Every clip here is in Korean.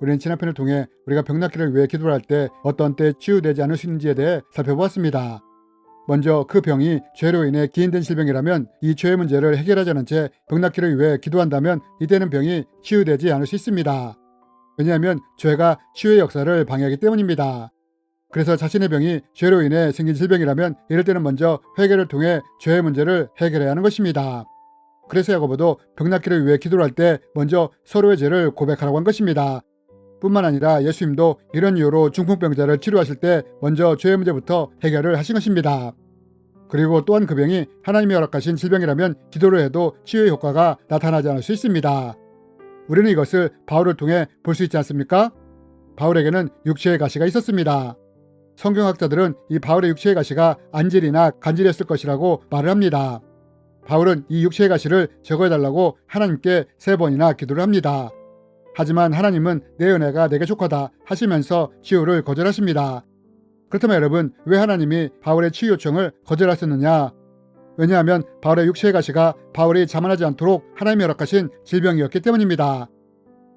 우리는 지난 편을 통해 우리가 병 낫기를 위해 기도를 할 때 어떤 때 치유되지 않을 수 있는지에 대해 살펴보았습니다. 먼저 그 병이 죄로 인해 기인된 질병이라면 이 죄의 문제를 해결하자는 채병 낫기를 위해 기도한다면 이때는 병이 치유되지 않을 수 있습니다. 왜냐하면 죄가 치유의 역사를 방해하기 때문입니다. 그래서 자신의 병이 죄로 인해 생긴 질병이라면 이럴 때는 먼저 회개를 통해 죄의 문제를 해결해야 하는 것입니다. 그래서 야고보도 병 낫기를 위해 기도를 할 때 먼저 서로의 죄를 고백하라고 한 것입니다. 뿐만 아니라 예수님도 이런 이유로 중풍병자를 치료하실 때 먼저 죄의 문제부터 해결을 하신 것입니다. 그리고 또한 그 병이 하나님이 허락하신 질병이라면 기도를 해도 치유의 효과가 나타나지 않을 수 있습니다. 우리는 이것을 바울을 통해 볼 수 있지 않습니까? 바울에게는 육체의 가시가 있었습니다. 성경학자들은 이 바울의 육체의 가시가 안질이나 간질이었을 것이라고 말을 합니다. 바울은 이 육체의 가시를 제거해달라고 하나님께 세 번이나 기도를 합니다. 하지만 하나님은 내 은혜가 내게 족하다 하시면서 치유를 거절하십니다. 그렇다면 여러분 왜 하나님이 바울의 치유 요청을 거절하셨느냐? 왜냐하면 바울의 육체의 가시가 바울이 자만하지 않도록 하나님이 허락하신 질병이었기 때문입니다.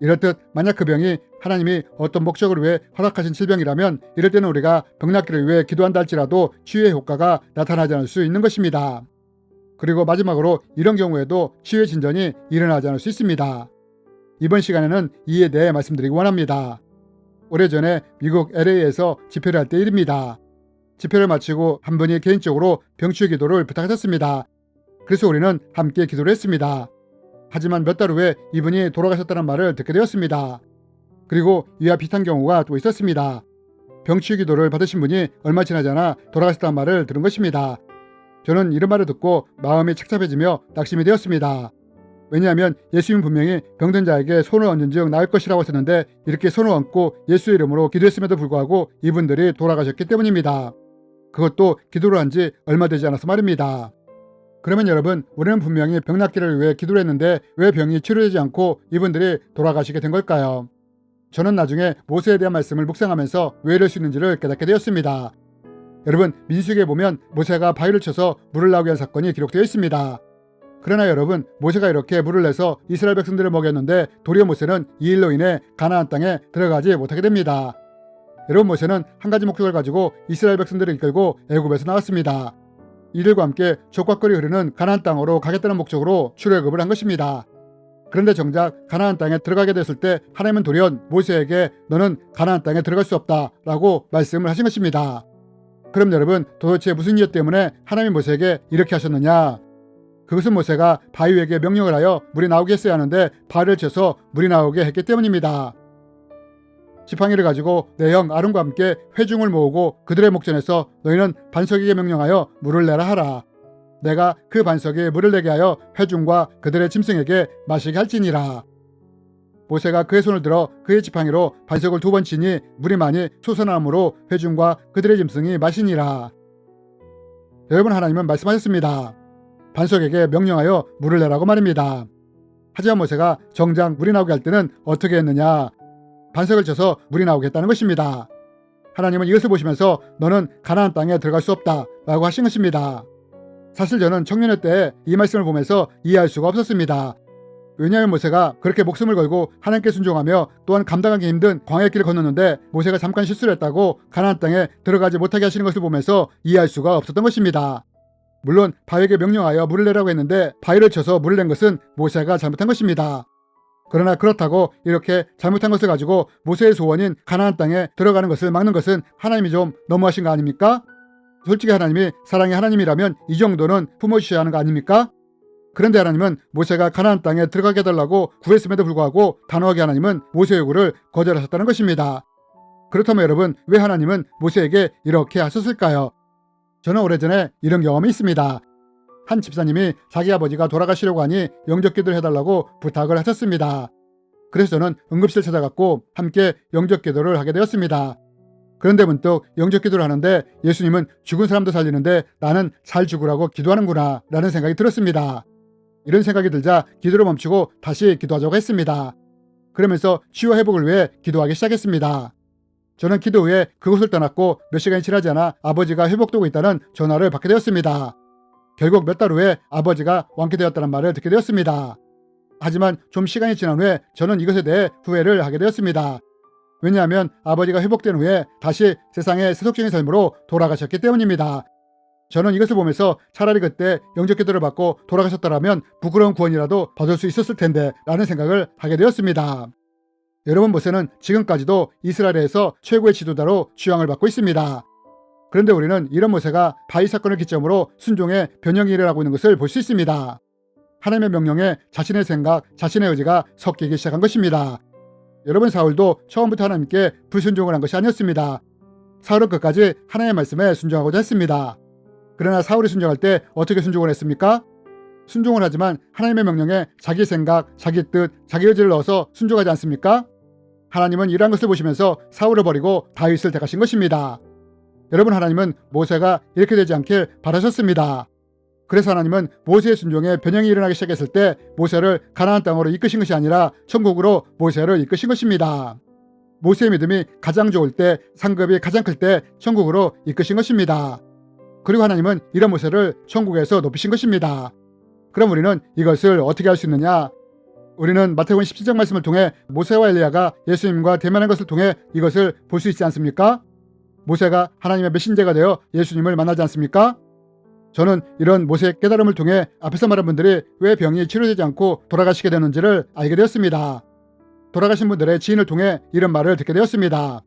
이렇듯 만약 그 병이 하나님이 어떤 목적을 위해 허락하신 질병이라면 이럴 때는 우리가 병 낫기를 위해 기도한다 할지라도 치유의 효과가 나타나지 않을 수 있는 것입니다. 그리고 마지막으로 이런 경우에도 치유의 진전이 일어나지 않을 수 있습니다. 이번 시간에는 이에 대해 말씀드리기 원합니다. 오래전에 미국 LA에서 집회를 할 때 일입니다. 집회를 마치고 한 분이 개인적으로 병치유 기도를 부탁하셨습니다. 그래서 우리는 함께 기도를 했습니다. 하지만 몇 달 후에 이분이 돌아가셨다는 말을 듣게 되었습니다. 그리고 이와 비슷한 경우가 또 있었습니다. 병치유 기도를 받으신 분이 얼마 지나지 않아 돌아가셨다는 말을 들은 것입니다. 저는 이런 말을 듣고 마음이 착잡해지며 낙심이 되었습니다. 왜냐하면 예수님 분명히 병든 자에게 손을 얹은 즉 나을 것이라고 했었는데 이렇게 손을 얹고 예수의 이름으로 기도했음에도 불구하고 이분들이 돌아가셨기 때문입니다. 그것도 기도를 한 지 얼마 되지 않아서 말입니다. 그러면 여러분 우리는 분명히 병 낫기를 위해 기도를 했는데 왜 병이 치료되지 않고 이분들이 돌아가시게 된 걸까요? 저는 나중에 모세에 대한 말씀을 묵상하면서 왜 이럴 수 있는지를 깨닫게 되었습니다. 여러분 민수기에 보면 모세가 바위를 쳐서 물을 나오게 한 사건이 기록되어 있습니다. 그러나 여러분 모세가 이렇게 물을 내서 이스라엘 백성들을 먹였는데 도리어 모세는 이 일로 인해 가나안 땅에 들어가지 못하게 됩니다. 여러분 모세는 한 가지 목적을 가지고 이스라엘 백성들을 이끌고 애굽에서 나왔습니다. 이들과 함께 족과거리 흐르는 가나안 땅으로 가겠다는 목적으로 출애굽을 한 것입니다. 그런데 정작 가나안 땅에 들어가게 됐을 때 하나님은 돌연 모세에게 너는 가나안 땅에 들어갈 수 없다라고 말씀을 하신 것입니다. 그럼 여러분 도대체 무슨 이유 때문에 하나님이 모세에게 이렇게 하셨느냐? 그것은 모세가 바위에게 명령을 하여 물이 나오게 했어야 하는데 발을 쳐서 물이 나오게 했기 때문입니다. 지팡이를 가지고 내 형 아론과 함께 회중을 모으고 그들의 목전에서 너희는 반석에게 명령하여 물을 내라 하라. 내가 그 반석에 물을 내게 하여 회중과 그들의 짐승에게 마시게 할지니라. 모세가 그의 손을 들어 그의 지팡이로 반석을 두 번 치니 물이 많이 솟아나므로 회중과 그들의 짐승이 마시니라. 여러분 하나님은 말씀하셨습니다. 반석에게 명령하여 물을 내라고 말입니다. 하지만 모세가 정작 물이 나오게 할 때는 어떻게 했느냐? 반석을 쳐서 물이 나오게 했다는 것입니다. 하나님은 이것을 보시면서 너는 가나안 땅에 들어갈 수 없다라고 하신 것입니다. 사실 저는 청년의 때이 말씀을 보면서 이해할 수가 없었습니다. 왜냐하면 모세가 그렇게 목숨을 걸고 하나님께 순종하며 또한 감당하기 힘든 광야길을 건넜는데 모세가 잠깐 실수를 했다고 가나안 땅에 들어가지 못하게 하시는 것을 보면서 이해할 수가 없었던 것입니다. 물론 바위에게 명령하여 물을 내라고 했는데 바위를 쳐서 물을 낸 것은 모세가 잘못한 것입니다. 그러나 그렇다고 이렇게 잘못한 것을 가지고 모세의 소원인 가나안 땅에 들어가는 것을 막는 것은 하나님이 좀 너무하신 거 아닙니까? 솔직히 하나님이 사랑의 하나님이라면 이 정도는 품어주셔야 하는 거 아닙니까? 그런데 하나님은 모세가 가나안 땅에 들어가게 해달라고 구했음에도 불구하고 단호하게 하나님은 모세 요구를 거절하셨다는 것입니다. 그렇다면 여러분 왜 하나님은 모세에게 이렇게 하셨을까요? 저는 오래전에 이런 경험이 있습니다. 한 집사님이 자기 아버지가 돌아가시려고 하니 영접 기도를 해달라고 부탁을 하셨습니다. 그래서 저는 응급실 찾아갔고 함께 영접 기도를 하게 되었습니다. 그런데 문득 영접 기도를 하는데 예수님은 죽은 사람도 살리는데 나는 잘 죽으라고 기도하는구나 라는 생각이 들었습니다. 이런 생각이 들자 기도를 멈추고 다시 기도하자고 했습니다. 그러면서 치유 회복을 위해 기도하기 시작했습니다. 저는 기도 후에 그곳을 떠났고 몇 시간이 지나지 않아 아버지가 회복되고 있다는 전화를 받게 되었습니다. 결국 몇 달 후에 아버지가 완쾌되었다는 말을 듣게 되었습니다. 하지만 좀 시간이 지난 후에 저는 이것에 대해 후회를 하게 되었습니다. 왜냐하면 아버지가 회복된 후에 다시 세상의 세속적인 삶으로 돌아가셨기 때문입니다. 저는 이것을 보면서 차라리 그때 영적 기도를 받고 돌아가셨더라면 부끄러운 구원이라도 받을 수 있었을 텐데 라는 생각을 하게 되었습니다. 여러분 모세는 지금까지도 이스라엘에서 최고의 지도자로 취향을 받고 있습니다. 그런데 우리는 이런 모세가 바위 사건을 기점으로 순종의 변형이 일어나고 있는 것을 볼 수 있습니다. 하나님의 명령에 자신의 생각, 자신의 의지가 섞이기 시작한 것입니다. 여러분 사울도 처음부터 하나님께 불순종을 한 것이 아니었습니다. 사울은 끝까지 하나님의 말씀에 순종하고자 했습니다. 그러나 사울이 순종할 때 어떻게 순종을 했습니까? 순종을 하지만 하나님의 명령에 자기 생각, 자기 뜻, 자기 의지를 넣어서 순종하지 않습니까? 하나님은 이러한 것을 보시면서 사울을 버리고 다윗을 택하신 것입니다. 여러분 하나님은 모세가 이렇게 되지 않길 바라셨습니다. 그래서 하나님은 모세의 순종에 변형이 일어나기 시작했을 때 모세를 가나안 땅으로 이끄신 것이 아니라 천국으로 모세를 이끄신 것입니다. 모세의 믿음이 가장 좋을 때, 상급이 가장 클 때 천국으로 이끄신 것입니다. 그리고 하나님은 이런 모세를 천국에서 높이신 것입니다. 그럼 우리는 이것을 어떻게 할 수 있느냐? 우리는 마태복음 17장 말씀을 통해 모세와 엘리야가 예수님과 대면한 것을 통해 이것을 볼 수 있지 않습니까? 모세가 하나님의 메신저가 되어 예수님을 만나지 않습니까? 저는 이런 모세의 깨달음을 통해 앞에서 말한 분들이 왜 병이 치료되지 않고 돌아가시게 되는지를 알게 되었습니다. 돌아가신 분들의 지인을 통해 이런 말을 듣게 되었습니다.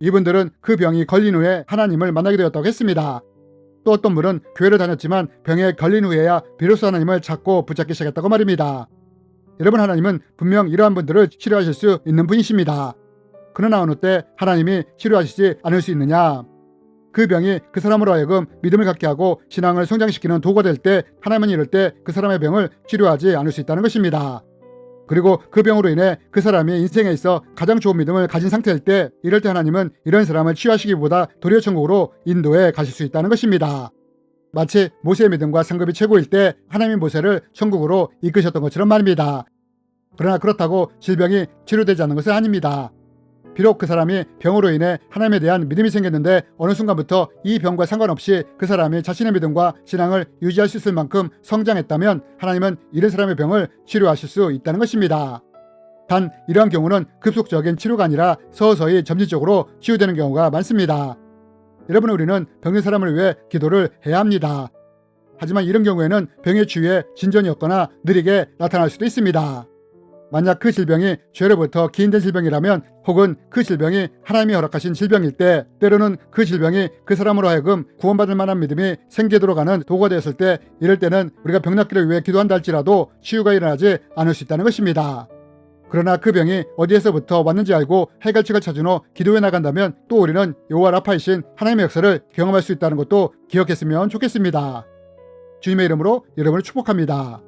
이분들은 그 병이 걸린 후에 하나님을 만나게 되었다고 했습니다. 또 어떤 분은 교회를 다녔지만 병에 걸린 후에야 비로소 하나님을 찾고 붙잡기 시작했다고 말입니다. 여러분 하나님은 분명 이러한 분들을 치료하실 수 있는 분이십니다. 그러나 어느 때 하나님이 치료하시지 않을 수 있느냐? 그 병이 그 사람으로 하여금 믿음을 갖게 하고 신앙을 성장시키는 도구가 될 때 하나님은 이럴 때 그 사람의 병을 치료하지 않을 수 있다는 것입니다. 그리고 그 병으로 인해 그 사람이 인생에 있어 가장 좋은 믿음을 가진 상태일 때 이럴 때 하나님은 이런 사람을 치유하시기보다 도리어 천국으로 인도에 가실 수 있다는 것입니다. 마치 모세의 믿음과 상급이 최고일 때 하나님이 모세를 천국으로 이끄셨던 것처럼 말입니다. 그러나 그렇다고 질병이 치료되지 않는 것은 아닙니다. 비록 그 사람이 병으로 인해 하나님에 대한 믿음이 생겼는데 어느 순간부터 이 병과 상관없이 그 사람이 자신의 믿음과 신앙을 유지할 수 있을 만큼 성장했다면 하나님은 이런 사람의 병을 치료하실 수 있다는 것입니다. 단 이러한 경우는 급속적인 치료가 아니라 서서히 점진적으로 치유되는 경우가 많습니다. 여러분 우리는 병든 사람을 위해 기도를 해야 합니다. 하지만 이런 경우에는 병의 치유에 진전이 없거나 느리게 나타날 수도 있습니다. 만약 그 질병이 죄로부터 기인된 질병이라면 혹은 그 질병이 하나님이 허락하신 질병일 때 때로는 그 질병이 그 사람으로 하여금 구원받을 만한 믿음이 생기도록 하는 도구가 되었을 때 이럴 때는 우리가 병 낫기를 위해 기도한다 할지라도 치유가 일어나지 않을 수 있다는 것입니다. 그러나 그 병이 어디에서부터 왔는지 알고 해결책을 찾은 후 기도해 나간다면 또 우리는 여호와 라파이신 하나님의 역사를 경험할 수 있다는 것도 기억했으면 좋겠습니다. 주님의 이름으로 여러분을 축복합니다.